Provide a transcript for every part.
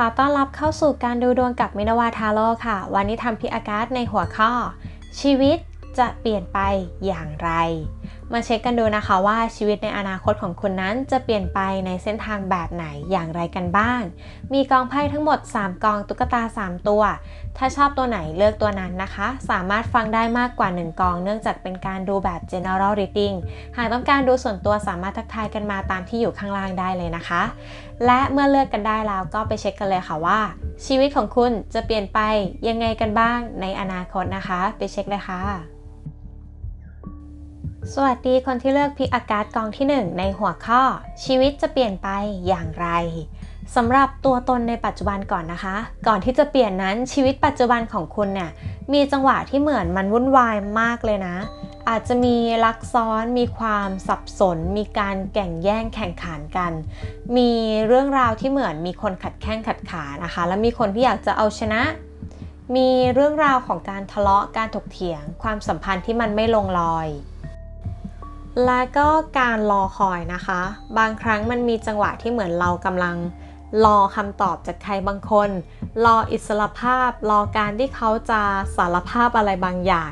ขอต้อนรับเข้าสู่การดูดวงกับมินาวาทาโร่ค่ะ วันนี้ทำพิอากาศในหัวข้อ ชีวิตจะเปลี่ยนไปอย่างไร มาเช็คกันดูนะคะว่าชีวิตในอนาคตของคุณนั้นจะเปลี่ยนไปในเส้นทางแบบไหนอย่างไรกันบ้าง มีกองไพ่ทั้งหมด 3 กองตุ๊กตา 3 ตัว ถ้าชอบตัวไหนเลือกตัวนั้นนะคะ สามารถฟังได้มากกว่า 1 กอง เนื่องจากเป็นการดูแบบ general reading หากต้องการดูส่วนตัวสามารถทักทายกันมาตามที่อยู่ข้างล่างได้เลยนะคะ และเมื่อเลือกกันได้แล้วก็ไปเช็คกันเลยค่ะว่า ชีวิตของคุณจะเปลี่ยนไปยังไงกันบ้างในอนาคตนะคะ ไปเช็คเลยค่ะ สวัสดีคนที่เลือกพิกอากาศกองที่ 1 ในหัวข้อ ชีวิตจะเปลี่ยนไปอย่างไรสำหรับตัวตนในปัจจุบันก่อนนะคะ ก่อนที่จะเปลี่ยนนั้นชีวิตปัจจุบันของคุณเนี่ยมีจังหวะที่เหมือนมันวุ่นวายมากเลยนะ อาจจะมีลักซ้อนมีความสับสน มีการแข่งแย่งแข่งขันกัน มีเรื่องราวที่เหมือนมีคนขัดแข้งขัดขานะคะ และมีคนที่อยากจะเอาชนะมีเรื่องราวของการทะเลาะการถกเถียง ความสัมพันธ์ที่มันไม่ลงรอย และก็การรอคอยนะคะ บางครั้งมันมีจังหวะที่เหมือนเรากำลังรอคำตอบจากใครบางคน รออิสรภาพ รอการที่เขาจะสารภาพอะไรบางอย่าง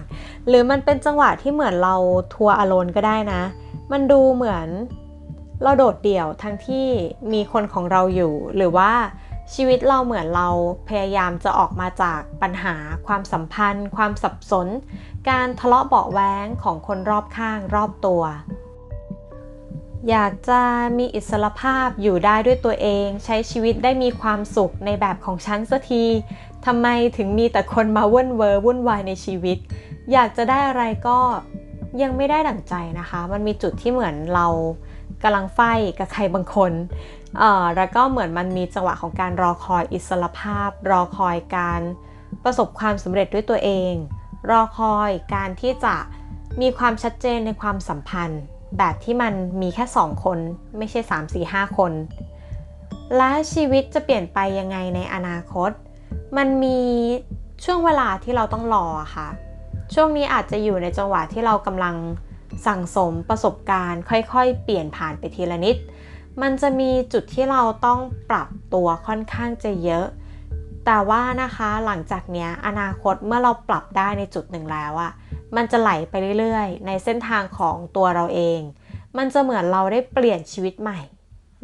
หรือมันเป็นจังหวะที่เหมือนเราทัวร์อารมณ์ก็ได้นะ มันดูเหมือนเราโดดเดี่ยวทั้งที่มีคนของเราอยู่ หรือว่า ชีวิตเราเหมือนเราพยายามจะออกมาจากปัญหา ความสัมพันธ์ ความสับสน การทะเลาะเบาะแว้งของคนรอบข้างรอบตัว อยากจะมีอิสรภาพอยู่ได้ด้วยตัวเอง ใช้ชีวิตได้มีความสุขในแบบของฉันสักทีทำไมถึงมีแต่คนมาวุ่นเวอร์วุ่นวายในชีวิต อยากจะได้อะไรก็ยังไม่ได้ดั่งใจนะคะ มันมีจุดที่เหมือนเรากำลังไฟกับใครบางคน เอ่อแล้วก็เหมือนมันมีจังหวะของการรอคอยอิสรภาพ รอคอยการประสบความสำเร็จด้วยตัวเอง รอคอยการที่จะมีความชัดเจนในความสัมพันธ์ แบบที่มันมีแค่ 2 คน ไม่ใช่ 3 4 5 คน และชีวิตจะเปลี่ยนไปยังไงในอนาคต มันมีช่วงเวลาที่เราต้องรอค่ะ ช่วงนี้อาจจะอยู่ในจังหวะที่เรากำลังสั่งสมประสบการณ์ ค่อยๆ เปลี่ยนผ่านไปทีละนิด มันจะมีจุดที่เราต้องปรับตัวค่อนข้างจะเยอะ แต่ว่านะคะหลังจากเนี้ยอนาคตเมื่อเราปรับได้ในจุดหนึ่งแล้วอะมันจะไหลไปเรื่อยๆ ในเส้นทางของตัวเราเอง มันจะเหมือนเราได้เปลี่ยนชีวิตใหม่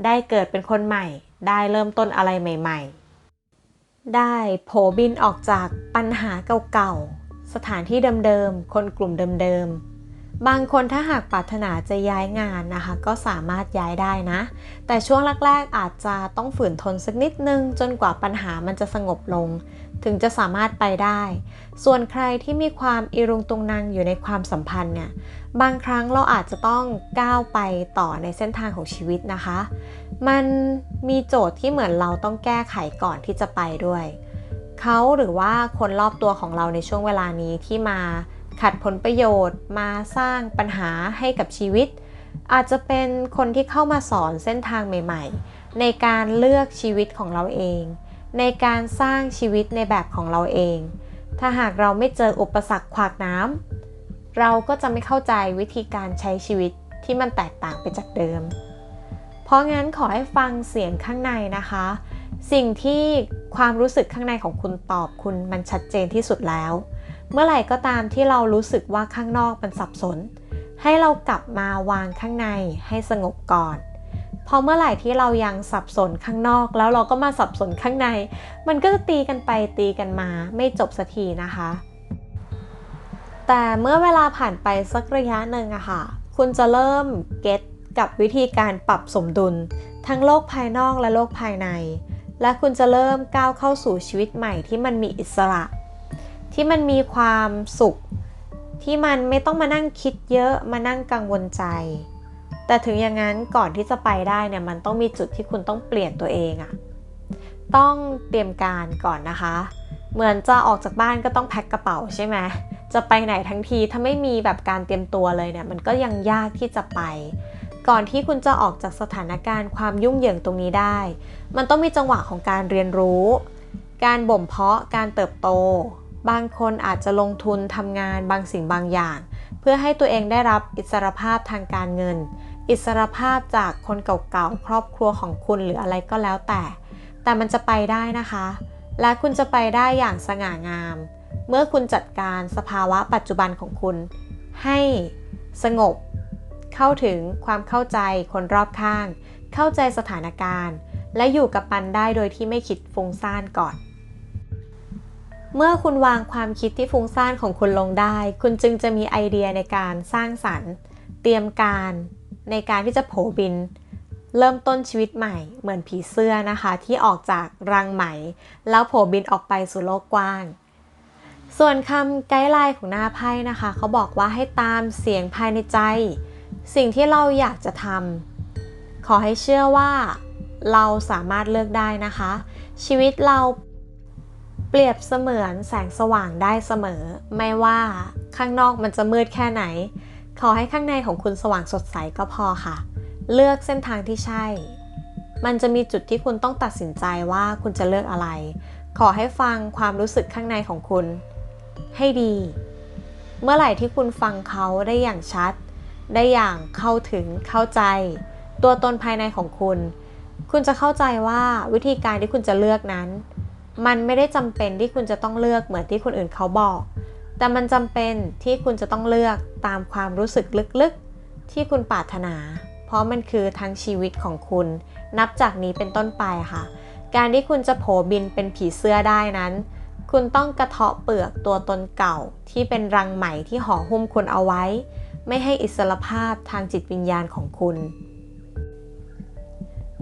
ได้เกิดเป็นคนใหม่ ได้เริ่มต้นอะไรใหม่ ๆ ได้โผบินออกจากปัญหาเก่าๆ สถานที่เดิมๆ คนกลุ่มเดิมๆ บางคนถ้าหากปรารถนาจะย้ายงานนะคะ ก็สามารถย้ายได้นะ แต่ช่วงแรกๆอาจจะต้องฝืนทนสักนิดนึง จนกว่าปัญหามันจะสงบลง ถึงจะสามารถไปได้ ส่วนใครที่มีความอิรุงตุงนางอยู่ในความสัมพันธ์เนี่ยบางครั้งเราอาจจะต้องก้าวไปต่อในเส้นทางของชีวิตนะคะ มันมีโจทย์ที่เหมือนเราต้องแก้ไขก่อนที่จะไปด้วยเขาหรือว่าคนรอบตัวของเราในช่วงเวลานี้ที่มา ขัดผลประโยชน์มาสร้างปัญหาให้กับชีวิต อาจจะเป็นคนที่เข้ามาสอนเส้นทางใหม่ ๆ ในการเลือกชีวิตของเราเอง ในการสร้างชีวิตในแบบของเราเอง ถ้าหากเราไม่เจออุปสรรคขวากน้ำเราก็จะไม่เข้าใจวิธีการใช้ชีวิตที่มันแตกต่างไปจากเดิม เพราะงั้นขอให้ฟังเสียงข้างในนะคะ สิ่งที่ความรู้สึกข้างในของคุณตอบคุณมันชัดเจนที่สุดแล้ว เมื่อไหร่ก็ตามที่เรารู้สึกว่าข้างนอกมันสับสน ให้เรากลับมาวางข้างในให้สงบก่อนพอเมื่อไหร่ที่เรายังสับสนข้างนอก แล้วเราก็มาสับสนข้างใน มันก็จะตีกันไปตีกันมาไม่จบสักทีนะคะ แต่เมื่อเวลาผ่านไปสักระยะหนึ่งอะค่ะ คุณจะเริ่มเก็ตกับวิธีการปรับสมดุล ทั้งโลกภายนอกและโลกภายใน และคุณจะเริ่มก้าวเข้าสู่ชีวิตใหม่ที่มันมีอิสระ ที่มันมีความสุข ที่มันไม่ต้องมานั่งคิดเยอะมานั่งกังวลใจ แต่ถึงอย่างนั้นก่อนที่จะไปได้เนี่ยมันต้องมีจุดที่คุณต้องเปลี่ยนตัวเองอะต้องเตรียมการก่อนนะคะ เหมือนจะออกจากบ้านก็ต้องแพ็คกระเป๋าใช่ไหมจะไปไหนทั้งทีถ้าไม่มีแบบการเตรียมตัวเลยเนี่ยมันก็ยังยากที่จะไป ก่อนที่คุณจะออกจากสถานการณ์ความยุ่งเหยิงตรงนี้ได้ มันต้องมีจังหวะของการเรียนรู้ การบ่มเพาะการเติบโต บางคนอาจจะลงทุนทำงานบางสิ่งบางอย่าง เพื่อให้ตัวเองได้รับอิสรภาพทางการเงิน อิสรภาพจากคนเก่าๆครอบครัวของคุณหรืออะไรก็แล้วแต่ แต่มันจะไปได้นะคะ และคุณจะไปได้อย่างสง่างาม เมื่อคุณจัดการสภาวะปัจจุบันของคุณ ให้สงบ เข้าถึงความเข้าใจคนรอบข้าง เข้าใจสถานการณ์ และอยู่กับมันได้โดยที่ไม่คิดฟุ้งซ่านก่อน เมื่อคุณวางความคิดที่ฟุ้งซ่านของคุณลงได้ คุณจึงจะมีไอเดียในการสร้างสรรค์ เตรียมการในการที่จะโผบิน เริ่มต้นชีวิตใหม่ เหมือนผีเสื้อนะคะ ที่ออกจากรังไหม แล้วโผบินออกไปสู่โลกกว้าง ส่วนคำไกด์ไลน์ของหน้าไพ่นะคะ เขาบอกว่าให้ตามเสียงภายในใจ สิ่งที่เราอยากจะทำขอให้เชื่อว่าเราสามารถเลือกได้นะคะ ชีวิตเรา เปรียบเสมือนแสงสว่างได้เสมอ ไม่ว่าข้างนอกมันจะมืดแค่ไหน ขอให้ข้างในของคุณสว่างสดใสก็พอค่ะ เลือกเส้นทางที่ใช่ มันจะมีจุดที่คุณต้องตัดสินใจว่าคุณจะเลือกอะไร ขอให้ฟังความรู้สึกข้างในของคุณ ให้ดี เมื่อไหร่ที่คุณฟังเขาได้อย่างชัด ได้อย่างเข้าถึงเข้าใจ ตัวตนภายในของคุณ คุณจะเข้าใจว่าวิธีการที่คุณจะเลือกนั้น มันไม่ได้จำเป็นที่คุณจะต้องเลือกเหมือนที่คนอื่นเขาบอก แต่มันจำเป็นที่คุณจะต้องเลือกตามความรู้สึกลึกๆ ที่คุณปรารถนา เพราะมันคือทั้งชีวิตของคุณ นับจากนี้เป็นต้นไปค่ะ การที่คุณจะโผบินเป็นผีเสื้อได้นั้น คุณต้องกระเทาะเปลือกตัวตนเก่า ที่เป็นรังไหม่ที่ห่อหุ้มคุณเอาไว้ ไม่ให้อิสรภาพทางจิตวิญญาณของคุณ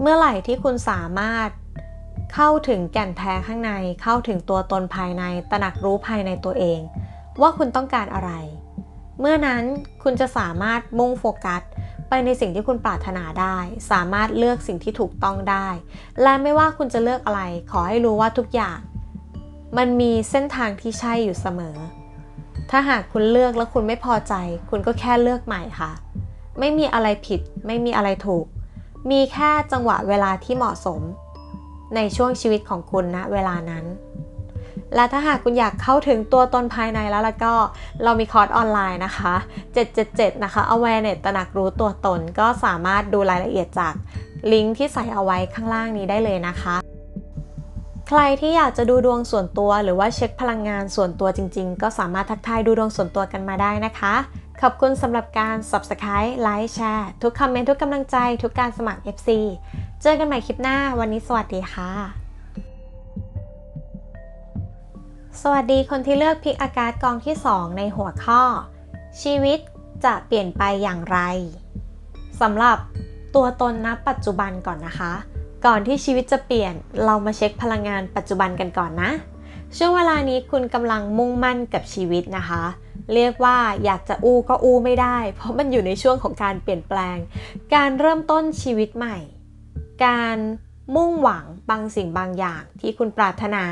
เมื่อไหร่ที่คุณสามารถ เข้าถึงแก่นแท้ข้างใน เข้าถึงตัวตนภายใน ตระหนักรู้ภายในตัวเอง ว่าคุณต้องการอะไร เมื่อนั้นคุณจะสามารถมุ่งโฟกัส ไปในสิ่งที่คุณปรารถนาได้ สามารถเลือกสิ่งที่ถูกต้องได้ และไม่ว่าคุณจะเลือกอะไร ขอให้รู้ว่าทุกอย่าง มันมีเส้นทางที่ใช่อยู่เสมอ ถ้าหากคุณเลือกแล้วคุณไม่พอใจ คุณก็แค่เลือกใหม่ค่ะ ไม่มีอะไรผิด ไม่มีอะไรถูก มีแค่จังหวะเวลาที่เหมาะสม ในช่วงชีวิตของคุณณนะเวลานั้น และถ้าหากคุณอยากเข้าถึงตัวตนภายในแล้วแล้วก็เรามีคอร์สออนไลน์นะคะ 777 นะคะ awareness ตระหนักรู้ตัวตนก็สามารถดูรายละเอียดจากลิงก์ที่ใส่เอาไว้ข้างล่างนี้ได้เลยนะคะใครที่อยากจะดูดวงส่วนตัวหรือว่าเช็คพลังงานส่วนตัวจริง ๆ ก็สามารถทักทายดูดวงส่วนตัวกันมาได้นะคะ ขอบคุณสำหรับการ subscribe ไลค์แชร์ทุกคอมเมนต์ทุกกำลังใจ ทุกการสมัคร FC เจอกันใหม่คลิปหน้าวันนี้สวัสดีค่ะ สวัสดีคนที่เลือกพิกอากาศกองที่ 2 ในหัวข้อ ชีวิตจะเปลี่ยนไปอย่างไรสำหรับตัวตนณปัจจุบันก่อนนะคะ ก่อนที่ชีวิตจะเปลี่ยนเรามาเช็คพลังงานปัจจุบันกันก่อนนะ ช่วงเวลานี้คุณกำลังมุ่งมั่นกับชีวิตนะคะ เรียกว่าอยากจะอู้ก็อู้ไม่ได้ เพราะมันอยู่ในช่วงของการเปลี่ยนแปลง การเริ่มต้นชีวิตใหม่ การมุ่งหวังบางสิ่งบางอย่างที่คุณปรารถนา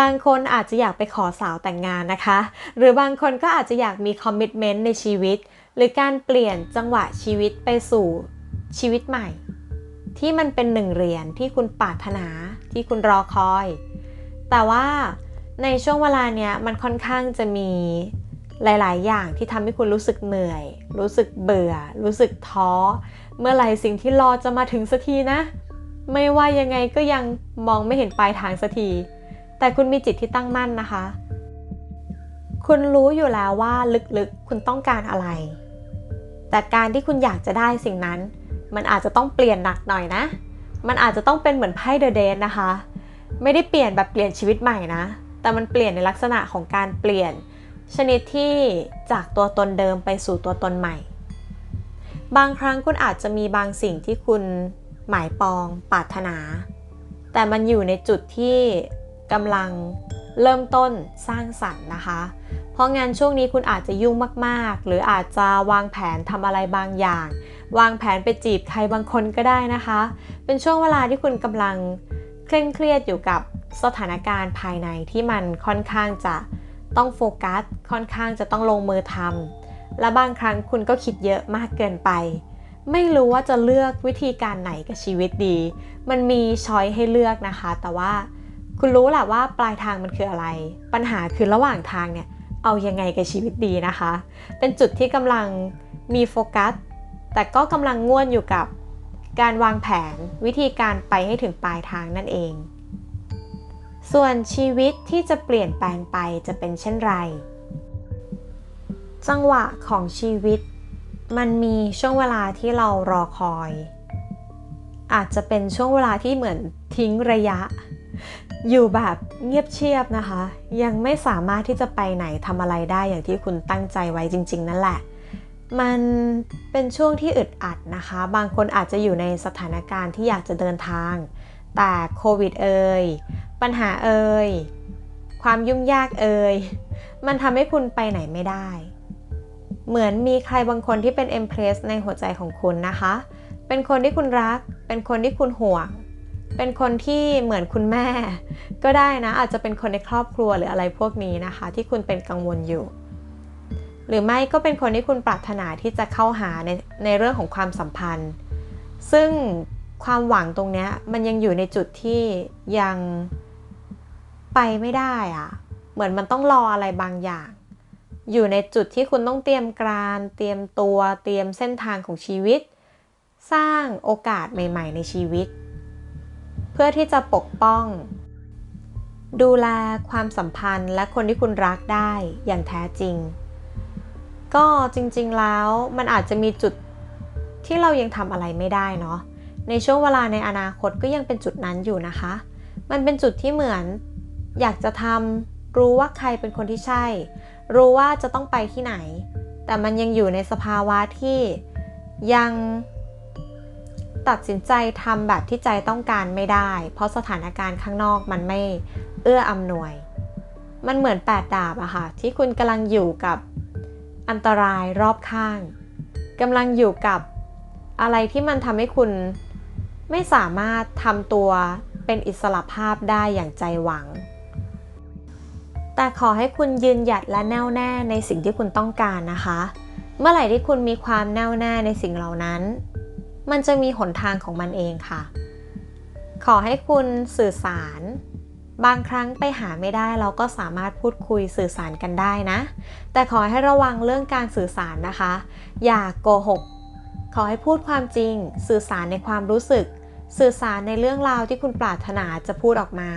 บางคนอาจจะอยากไปขอสาวแต่งงานนะคะ หรือบางคนก็อาจจะอยากมีคอมมิชเมนต์ในชีวิต หรือการเปลี่ยนจังหวะชีวิตไปสู่ชีวิตใหม่ ที่มันเป็นหนึ่งเหรียญที่คุณปรารถนาที่คุณรอคอย แต่ว่าในช่วงเวลาเนี้ยมันค่อนข้างจะมี หลาย ๆ อย่างที่ทำให้คุณรู้สึกเหนื่อย รู้สึกเบื่อ รู้สึกท้อ เมื่อไหร่สิ่งที่รอจะมาถึงสักทีนะ ไม่ว่ายังไงก็ยังมองไม่เห็นปลายทางสักที แต่คุณมีจิตที่ตั้งมั่นนะคะ คุณรู้อยู่แล้วว่าลึก ๆ คุณต้องการอะไร แต่การที่คุณอยากจะได้สิ่งนั้น มันอาจจะต้องเปลี่ยนหนักหน่อยนะ มันอาจจะต้องเป็นเหมือนไพ่เดอะเดนนะคะ ไม่ได้เปลี่ยนแบบเปลี่ยนชีวิตใหม่นะ แต่มันเปลี่ยนในลักษณะของการเปลี่ยน ชนิดที่จากตัวตนเดิมไปสู่ตัวตนใหม่ บางครั้งคุณอาจจะมีบางสิ่งที่คุณหมายปองปรารถนา แต่มันอยู่ในจุดที่กำลังเริ่มต้นสร้างสรรค์นะคะ เพราะงานช่วงนี้คุณอาจจะยุ่งมากๆ หรืออาจจะวางแผนทำอะไรบางอย่าง วางแผนไปจีบใครบางคนก็ได้นะคะ เป็นช่วงเวลาที่คุณกำลังเคร่งเครียดอยู่กับสถานการณ์ภายในที่มันค่อนข้างจะ ต้องโฟกัส ค่อนข้างจะต้องลงมือทำและบางครั้งคุณก็คิดเยอะมากเกินไป ไม่รู้ว่าจะเลือกวิธีการไหนกับชีวิตดี มันมีช้อยให้เลือกนะคะ แต่ว่าคุณรู้แหละว่าปลายทางมันคืออะไร ปัญหาคือระหว่างทางเนี่ยเอายังไงกับชีวิตดีนะคะ เป็นจุดที่กำลังมีโฟกัส แต่ก็กำลังง่วนอยู่กับการวางแผนวิธีการไปให้ถึงปลายทางนั่นเอง ส่วนชีวิตที่จะเปลี่ยนแปลงไปจะเป็นเช่นไร จังหวะของชีวิต มันมีช่วงเวลาที่เรารอคอย อาจจะเป็นช่วงเวลาที่เหมือนทิ้งระยะ อยู่แบบเงียบเชียบนะคะ ยังไม่สามารถที่จะไปไหนทำอะไรได้อย่างที่คุณตั้งใจไว้จริง ๆ นั่นแหละมันเป็นช่วงที่อึดอัดนะคะ บางคนอาจจะอยู่ในสถานการณ์ที่อยากจะเดินทาง แต่โควิดเอ่ย ปัญหาเอ่ยความยุ่งยากเอ่ยมันทำให้คุณไปไหนไม่ได้ เหมือนมีใครบางคนที่เป็นเอ็มเพรสในหัวใจของคุณนะคะ เป็นคนที่คุณรัก เป็นคนที่คุณห่วง เป็นคนที่เหมือนคุณแม่ ก็ได้นะ อาจจะเป็นคนในครอบครัวหรืออะไรพวกนี้นะคะ ที่คุณเป็นกังวลอยู่ หรือไม่ก็เป็นคนที่คุณปรารถนาที่จะเข้าหาในในเรื่องของความสัมพันธ์ ซึ่งความหวังตรงนี้มันยังอยู่ในจุดที่ยัง ไปไม่ได้อะเหมือนมันต้องรออะไรบางอย่าง อยู่ในจุดที่คุณต้องเตรียมการเตรียมตัวเตรียมเส้นทางของชีวิต สร้างโอกาสใหม่ ๆ ในชีวิต เพื่อที่จะปกป้อง ดูแลความสัมพันธ์และคนที่คุณรักได้อย่างแท้จริง ก็จริงๆแล้วมันอาจจะมีจุดที่เรายังทำอะไรไม่ได้เนาะในช่วงเวลาในอนาคตก็ยังเป็นจุดนั้นอยู่นะคะ มันเป็นจุดที่เหมือน อยากจะทำรู้ว่าใครเป็นคนที่ใช่ รู้ว่าจะต้องไปที่ไหน แต่มันยังอยู่ในสภาวะที่ยังตัดสินใจทำแบบที่ใจต้องการไม่ได้ เพราะสถานการณ์ข้างนอกมันไม่เอื้ออำนวย มันเหมือนแปดดาบอะค่ะที่คุณกำลังอยู่กับอันตรายรอบข้างกำลังอยู่กับอะไรที่มันทำให้คุณไม่สามารถทำตัวเป็นอิสระภาพได้อย่างใจหวัง แต่ขอให้คุณยืนหยัดและแน่วแน่ในสิ่งที่คุณต้องการนะคะ เมื่อไหร่ที่คุณมีความแน่วแน่ในสิ่งเหล่านั้น มันจะมีหนทางของมันเองค่ะ ขอให้คุณสื่อสาร บางครั้งไปหาไม่ได้เราก็สามารถพูดคุยสื่อสารกันได้นะ แต่ขอให้ระวังเรื่องการสื่อสารนะคะ อย่าโกหก ขอให้พูดความจริง สื่อสารในความรู้สึก สื่อสารในเรื่องราวที่คุณปรารถนาจะพูดออกมา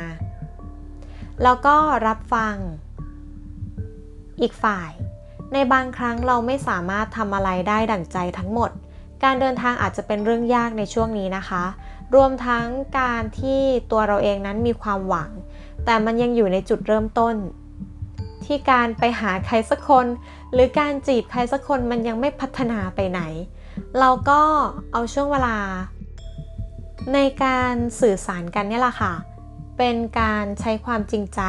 แล้วก็รับฟัง อีกฝ่าย ในบางครั้งเราไม่สามารถทำอะไรได้ดั่งใจทั้งหมด การเดินทางอาจจะเป็นเรื่องยากในช่วงนี้นะคะ รวมทั้งการที่ตัวเราเองนั้นมีความหวัง แต่มันยังอยู่ในจุดเริ่มต้น ที่การไปหาใครสักคน หรือการจีบใครสักคนมันยังไม่พัฒนาไปไหน เราก็เอาช่วงเวลา ในการสื่อสารกันเนี่ยแหละค่ะ เป็นการใช้ความจริงใจ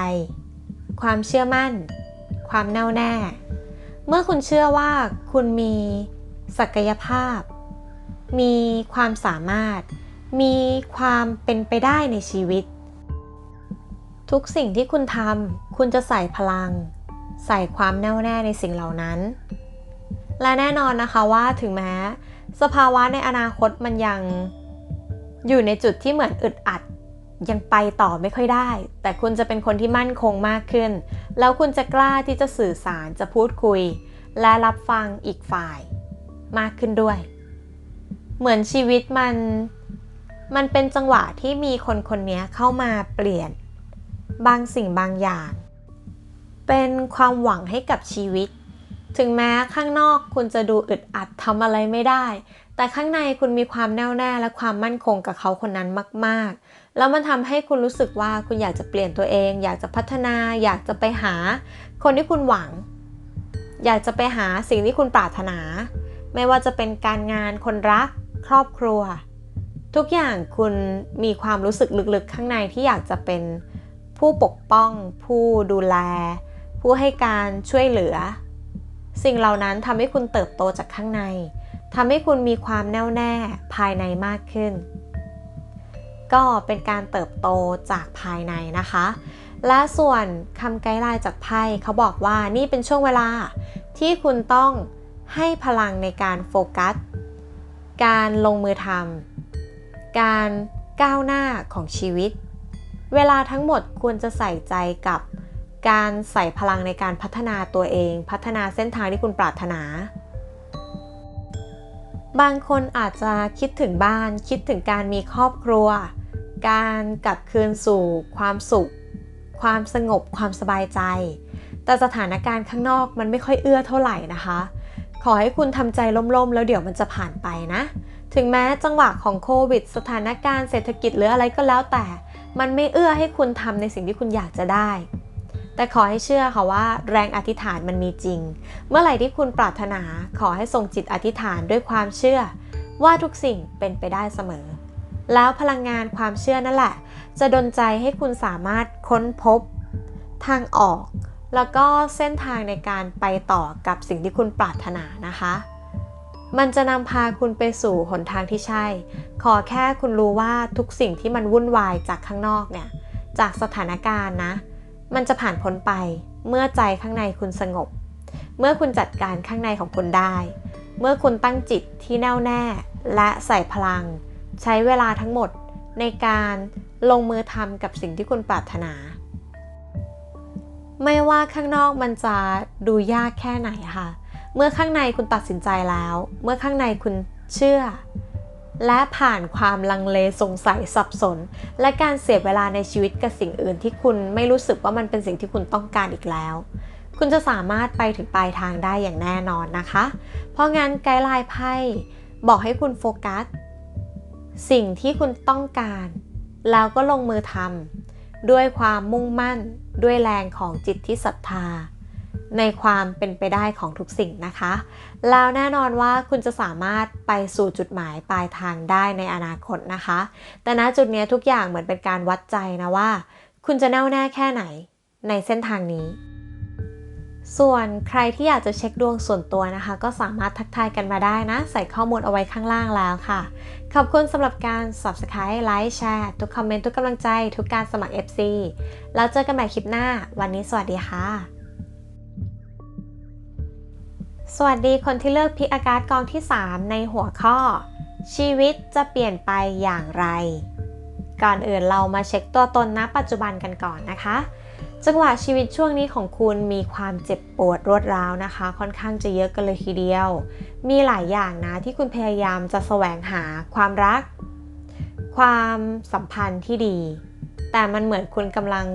ความเชื่อมั่น ความแน่วแน่ เมื่อคุณเชื่อว่าคุณมีศักยภาพ มีความสามารถ มีความเป็นไปได้ในชีวิต ทุกสิ่งที่คุณทำคุณจะใส่พลัง ใส่ความแน่วแน่ในสิ่งเหล่านั้น และแน่นอนนะคะว่าถึงแม้ สภาวะในอนาคตมันยัง อยู่ในจุดที่เหมือนอึดอัด ยังไปต่อไม่ค่อยได้ แต่คุณจะเป็นคนที่มั่นคงมากขึ้น แล้วคุณจะกล้าที่จะสื่อสารจะพูดคุย และรับฟังอีกฝ่ายมากขึ้นด้วย เหมือนชีวิตมัน มันเป็นจังหวะที่มีคนคนนี้เข้ามาเปลี่ยน บางสิ่งบางอย่าง เป็นความหวังให้กับชีวิต ถึงแม้ข้างนอกคุณจะดูอึดอัดทำอะไรไม่ได้ แต่ข้างในคุณมีความแน่วแน่และความมั่นคงกับเขาคนนั้นมาก ๆ แล้วมันทำให้คุณรู้สึกว่าคุณอยากจะเปลี่ยนตัวเอง อยากจะพัฒนา อยากจะไปหา คนที่คุณหวัง อยากจะไปหาสิ่งที่คุณปรารถนา ไม่ว่าจะเป็นการงานคนรัก ครอบครัว ทุกอย่างคุณมีความรู้สึกลึกๆ ข้างในที่อยากจะเป็นผู้ปกป้อง ผู้ดูแล ผู้ให้การช่วยเหลือ สิ่งเหล่านั้นทำให้คุณเติบโตจากข้างในทำให้คุณมีความแน่วแน่ภายในมากขึ้น ก็เป็นการเติบโตจากภายในนะคะ และส่วนคำไกด์ไลน์จากไพ่เขาบอกว่านี่เป็นช่วงเวลาที่คุณต้องให้พลังในการโฟกัส การลงมือทำการก้าวหน้าของชีวิต เวลาทั้งหมดควรจะใส่ใจกับการใส่พลังในการพัฒนาตัวเอง พัฒนาเส้นทางที่คุณปรารถนา บางคนอาจจะคิดถึงบ้าน คิดถึงการมีครอบครัว การกลับคืนสู่ความสุข ความสงบความสบายใจ แต่สถานการณ์ข้างนอกมันไม่ค่อยเอื้อเท่าไหร่นะคะ ขอให้คุณทำใจล่มๆ แล้วเดี๋ยวมันจะผ่านไปนะ ถึงแม้จังหวะของโควิด สถานการณ์เศรษฐกิจหรืออะไรก็แล้วแต่ มันไม่เอื้อให้คุณทำในสิ่งที่คุณอยากจะได้ แต่ขอให้เชื่อค่ะว่าแรงอธิษฐานมันมีจริง เมื่อไหร่ที่คุณปรารถนาขอให้ส่งจิตอธิษฐานด้วยความเชื่อ ว่าทุกสิ่งเป็นไปได้เสมอ แล้วพลังงานความเชื่อนั่นแหละ จะดลใจให้คุณสามารถค้นพบ ทางออก แล้วก็เส้นทางในการไปต่อกับสิ่งที่คุณปรารถนานะคะ มันจะนำพาคุณไปสู่หนทางที่ใช่ ขอแค่คุณรู้ว่าทุกสิ่งที่มันวุ่นวายจากข้างนอกเนี่ย จากสถานการณ์นะ มันจะผ่านพ้นไปเมื่อใจข้างในคุณสงบ เมื่อคุณจัดการข้างในของคุณได้ เมื่อคุณตั้งจิตที่แน่วแน่ และใส่พลัง ใช้เวลาทั้งหมดในการลงมือทำกับสิ่งที่คุณปรารถนา ไม่ว่าข้างนอกมันจะดูยากแค่ไหนค่ะ เมื่อข้างในคุณตัดสินใจแล้ว เมื่อข้างในคุณเชื่อ และผ่านความลังเลสงสัยสับสน และการเสียเวลาในชีวิตกับสิ่งอื่นที่คุณไม่รู้สึกว่ามันเป็นสิ่งที่คุณต้องการอีกแล้วคุณจะสามารถไปถึงปลายทางได้อย่างแน่นอนนะคะ เพราะงั้นไกด์ไลน์ไพ่บอกให้คุณโฟกัส สิ่งที่คุณต้องการ แล้วก็ลงมือทำด้วยความมุ่งมั่นด้วยแรงของจิตที่ศรัทธา ในความเป็นไปได้ของทุกสิ่งนะคะ แล้วแน่นอนว่าคุณจะสามารถไปสู่จุดหมายปลายทางได้ในอนาคตนะคะ แต่ณจุดนี้ทุกอย่างเหมือนเป็นการวัดใจนะว่า คุณจะแน่วแน่แค่ไหนในเส้นทางนี้ ส่วนใครที่อยากจะเช็คดวงส่วนตัวนะคะ ก็สามารถทักทายกันมาได้นะ ใส่ข้อมูลเอาไว้ข้างล่างแล้วค่ะ ขอบคุณสำหรับการ subscribe ไลค์แชร์ทุกคอมเมนต์ทุกกำลังใจ ทุกการสมัคร FC แล้วเจอกันใหม่คลิปหน้า วันนี้สวัสดีค่ะ สวัสดีคนที่เลือกพิกอากาศกองที่ 3 ในหัวข้อ ชีวิตจะเปลี่ยนไปอย่างไร ก่อนอื่นเรามาเช็คตัวตนณปัจจุบันกันก่อนนะคะ จังหวะชีวิตช่วงนี้ของคุณมีความเจ็บปวดรวดร้าวนะคะ ค่อนข้างจะเยอะกันเลยทีเดียว มีหลายอย่างนะที่คุณพยายามจะแสวงหาความรัก ความสัมพันธ์ที่ดี แต่มันเหมือนคุณกำลัง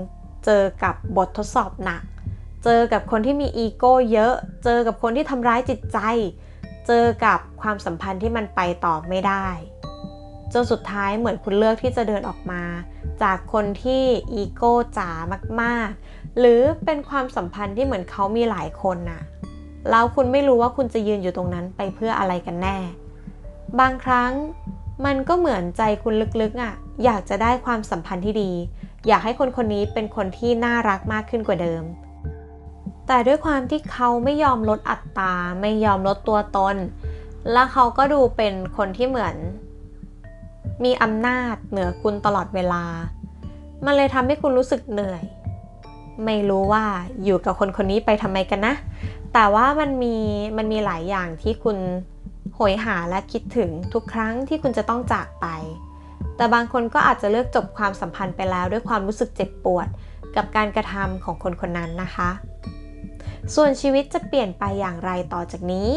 เจอกับบททดสอบหนัก เจอกับคนที่มีอีโก้เยอะ เจอกับคนที่ทำร้ายจิตใจ เจอกับความสัมพันธ์ที่มันไปต่อไม่ได้ จนสุดท้ายเหมือนคุณเลือกที่จะเดินออกมา จากคนที่อีโก้จ๋ามากๆ หรือเป็นความสัมพันธ์ที่เหมือนเขามีหลายคนน่ะแล้วคุณไม่รู้ว่าคุณจะยืนอยู่ตรงนั้นไปเพื่ออะไรกันแน่ บางครั้งมันก็เหมือนใจคุณลึกๆอะ อยากจะได้ความสัมพันธ์ที่ดี อยากให้คนคนนี้เป็นคนที่น่ารักมากขึ้นกว่าเดิม แต่ด้วยความที่เขาไม่ยอมลดอัตราไม่ยอมลดตัวตน แล้วเขาก็ดูเป็นคนที่เหมือน มีอำนาจเหนือคุณตลอดเวลา มันเลยทำให้คุณรู้สึกเหนื่อย ไม่รู้ว่าอยู่กับคนคนนี้ไปทำไมกันนะ แต่ว่ามันมีมันมีหลายอย่างที่คุณโหยหาและคิดถึงทุกครั้งที่คุณจะต้องจากไป แต่บางคนก็อาจจะเลือกจบความสัมพันธ์ไปแล้วด้วยความรู้สึกเจ็บปวด กับการกระทำของคนคนนั้นนะคะ ส่วนชีวิตจะเปลี่ยนไปอย่างไรต่อจากนี้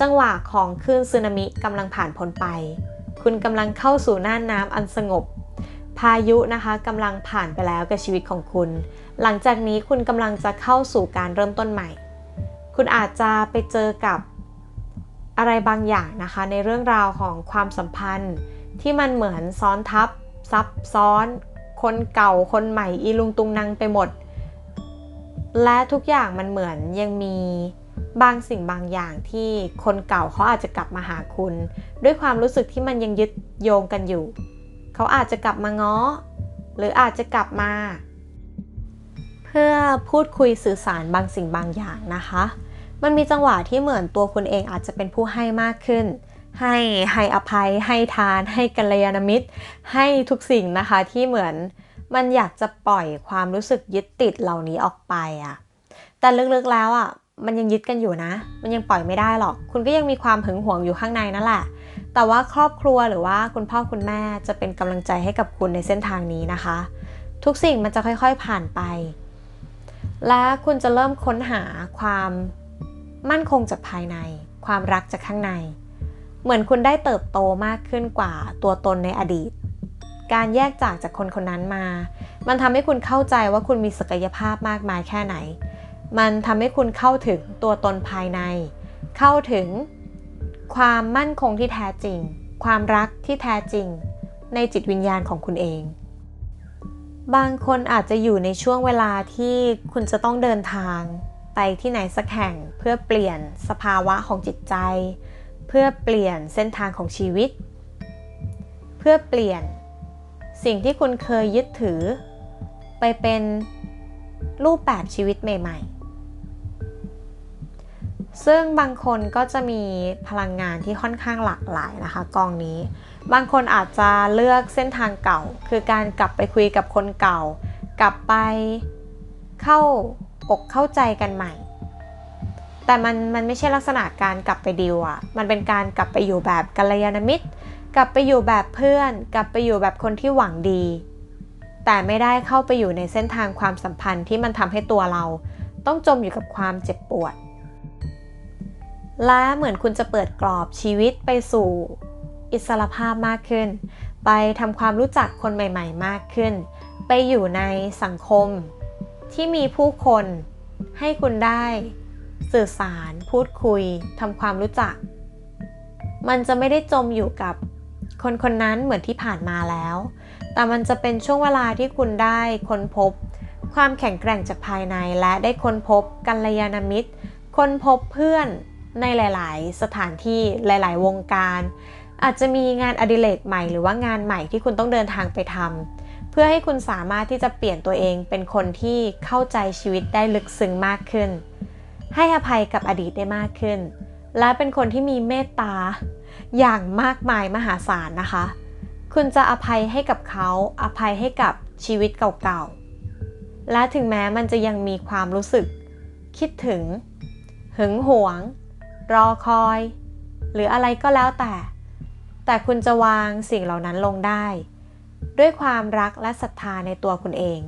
จังหวะของคลื่นสึนามิกำลังผ่านพ้นไป คุณกำลังเข้าสู่น่านน้ำอันสงบ พายุนะคะกำลังผ่านไปแล้วกับชีวิตของคุณ หลังจากนี้คุณกำลังจะเข้าสู่การเริ่มต้นใหม่ คุณอาจจะไปเจอกับอะไรบางอย่างนะคะ ในเรื่องราวของความสัมพันธ์ ที่มันเหมือนซ้อนทับ ซับซ้อน คนเก่าคนใหม่อีลุงตุงนางไปหมด และทุกอย่างมันเหมือนยังมี บางสิ่งบางอย่างที่คนเก่าเขาอาจจะกลับมาหาคุณ ด้วยความรู้สึกที่มันยังยึดโยงกันอยู่ เขาอาจจะกลับมาง้อ หรืออาจจะกลับมา เพื่อพูดคุยสื่อสารบางสิ่งบางอย่างนะคะ มันมีจังหวะที่เหมือนตัวคุณเองอาจจะเป็นผู้ให้มากขึ้น ให้ให้อภัย ให้ทาน ให้กัลยาณมิตร ให้ทุกสิ่งนะคะที่เหมือนมันอยากจะปล่อยความรู้สึกยึดติดเหล่านี้ออกไปอะแต่ลึกๆแล้วอะ มันยังยึดกันอยู่นะ มันยังปล่อยไม่ได้หรอก คุณก็ยังมีความหึงหวงอยู่ข้างในนั่นแหละ แต่ว่าครอบครัวหรือว่าคุณพ่อคุณแม่จะเป็นกำลังใจให้กับคุณในเส้นทางนี้นะคะ ทุกสิ่งมันจะค่อยๆผ่านไป และคุณจะเริ่มค้นหาความมั่นคงจากภายใน ความรักจากข้างใน เหมือนคุณได้เติบโตมากขึ้นกว่าตัวตนในอดีต การแยกจากจากคนคนนั้นมา มันทำให้คุณเข้าใจว่าคุณมีศักยภาพมากมายแค่ไหน มันทำให้คุณเข้าถึงตัวตนภายใน เข้าถึงความมั่นคงที่แท้จริง ความรักที่แท้จริง ในจิตวิญญาณของคุณเอง บางคนอาจจะอยู่ในช่วงเวลาที่คุณจะต้องเดินทางไปที่ไหนสักแห่งเพื่อเปลี่ยนสภาวะของจิตใจ เพื่อเปลี่ยนเส้นทางของชีวิต เพื่อเปลี่ยนสิ่งที่คุณเคยยึดถือ ไปเป็นรูปแบบชีวิตใหม่ ๆ ซึ่งบางคนก็จะมีพลังงานที่ค่อนข้างหลากหลายนะคะ กองนี้ บางคนอาจจะเลือกเส้นทางเก่า คือการกลับไปคุยกับคนเก่า กลับไปเข้าอกเข้าใจกันใหม่ แต่มันมันไม่ใช่ลักษณะการกลับไปดีวอะมันเป็นการกลับไปอยู่แบบกัลยาณมิตร กลับไปอยู่แบบเพื่อน กลับไปอยู่แบบคนที่หวังดี แต่ไม่ได้เข้าไปอยู่ในเส้นทางความสัมพันธ์ที่มันทำให้ตัวเรา ต้องจมอยู่กับความเจ็บปวด และเหมือนคุณจะเปิดกรอบชีวิตไปสู่อิสรภาพมากขึ้น ไปทำความรู้จักคนใหม่ๆ มากขึ้น ไปอยู่ในสังคมที่มีผู้คนให้คุณได้สื่อสาร พูดคุยทำความรู้จัก มันจะไม่ได้จมอยู่กับคนคนนั้นเหมือนที่ผ่านมาแล้ว แต่มันจะเป็นช่วงเวลาที่คุณได้ค้นพบ ความแข็งแกร่งจากภายในและได้ค้นพบกัลยาณมิตร ค้นพบเพื่อน ในหลาย ๆ สถานที่หลาย ๆ วงการ อาจจะมีงานอดิเรกใหม่ หรือว่างานใหม่ที่คุณต้องเดินทางไปทำเพื่อให้คุณสามารถที่จะเปลี่ยนตัวเองเป็นคนที่เข้าใจชีวิตได้ลึกซึ้งมากขึ้น ให้อภัยกับอดีตได้มากขึ้น และเป็นคนที่มีเมตตาอย่างมากมายมหาศาลนะคะ คุณจะอภัยให้กับเขาอภัยให้กับชีวิตเก่าๆ และถึงแม้มันจะยังมีความรู้สึก คิดถึง หึงหวง รอคอย หรืออะไรก็แล้วแต่ แต่คุณจะวางสิ่งเหล่านั้นลงได้ ด้วยความรักและศรัทธาในตัวคุณเอง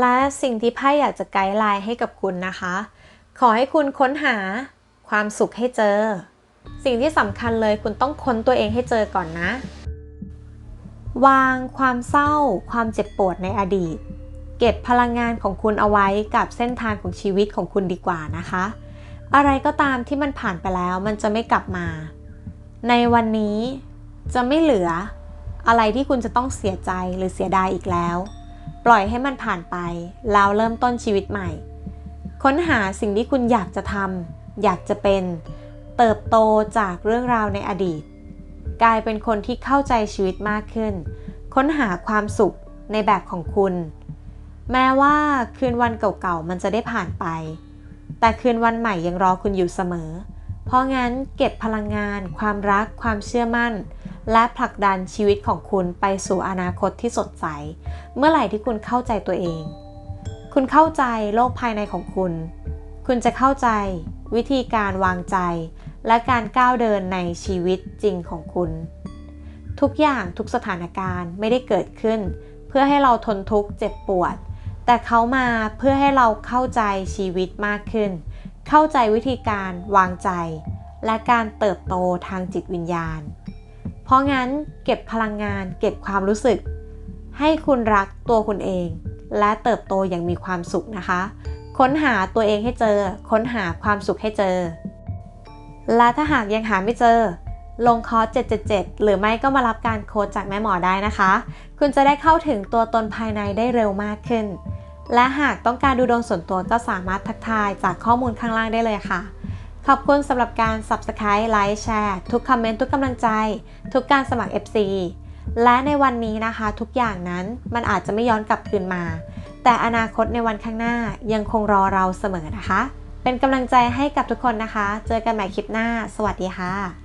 และสิ่งที่ไพ่อยากจะไกด์ไลน์ให้กับคุณนะคะ ขอให้คุณค้นหาความสุขให้เจอ สิ่งที่สำคัญเลยคุณต้องค้นตัวเองให้เจอก่อนนะ วางความเศร้า ความเจ็บปวดในอดีตเก็บพลังงานของคุณเอาไว้กับเส้นทางของชีวิตของคุณดีกว่านะคะ อะไรก็ตามที่มันผ่านไปแล้วมันจะไม่กลับมา ในวันนี้จะไม่เหลืออะไรที่คุณจะต้องเสียใจหรือเสียดายอีกแล้ว ปล่อยให้มันผ่านไป แล้วเริ่มต้นชีวิตใหม่ ค้นหาสิ่งที่คุณอยากจะทำอยากจะเป็น เติบโตจากเรื่องราวในอดีต กลายเป็นคนที่เข้าใจชีวิตมากขึ้น ค้นหาความสุขในแบบของคุณ แม้ว่าคืนวันเก่าๆมันจะได้ผ่านไป แต่คืนวันใหม่ยังรอคุณอยู่เสมอ เพราะงั้นเก็บพลังงาน ความรัก ความเชื่อมั่น และผลักดันชีวิตของคุณไปสู่อนาคตที่สดใส เมื่อไหร่ที่คุณเข้าใจตัวเอง คุณเข้าใจโลกภายในของคุณ คุณจะเข้าใจ วิธีการวางใจ และการก้าวเดินในชีวิตจริงของคุณ ทุกอย่างทุกสถานการณ์ไม่ได้เกิดขึ้น เพื่อให้เราทนทุกข์เจ็บปวด แต่เขามาเพื่อให้เราเข้าใจชีวิตมากขึ้น เข้าใจวิธีการวางใจ และการเติบโตทางจิตวิญญาณ เพราะงั้นเก็บพลังงานเก็บความรู้สึก ให้คุณรักตัวคุณเอง และเติบโตอย่างมีความสุขนะคะ ค้นหาตัวเองให้เจอ ค้นหาความสุขให้เจอ และถ้าหากยังหาไม่เจอลงคอร์ส 777 หรือไม่ก็มารับการโค้ชจากแม่หมอได้นะคะ คุณจะได้เข้าถึงตัวตนภายในได้เร็วมากขึ้น และหากต้องการดูดวงส่วนตัวก็สามารถทักทายจากข้อมูลข้างล่างได้เลยค่ะ ขอบคุณสำหรับการ Subscribe ไลค์แชร์ทุกคอมเมนต์ทุกกำลังใจ ทุกการสมัคร FC และในวันนี้นะคะทุกอย่างนั้นมันอาจจะไม่ย้อนกลับคืนมา แต่อนาคตในวันข้างหน้ายังคงรอเราเสมอนะคะ เป็นกำลังใจให้กับทุกคนนะคะ เจอกันใหม่คลิปหน้า สวัสดีค่ะ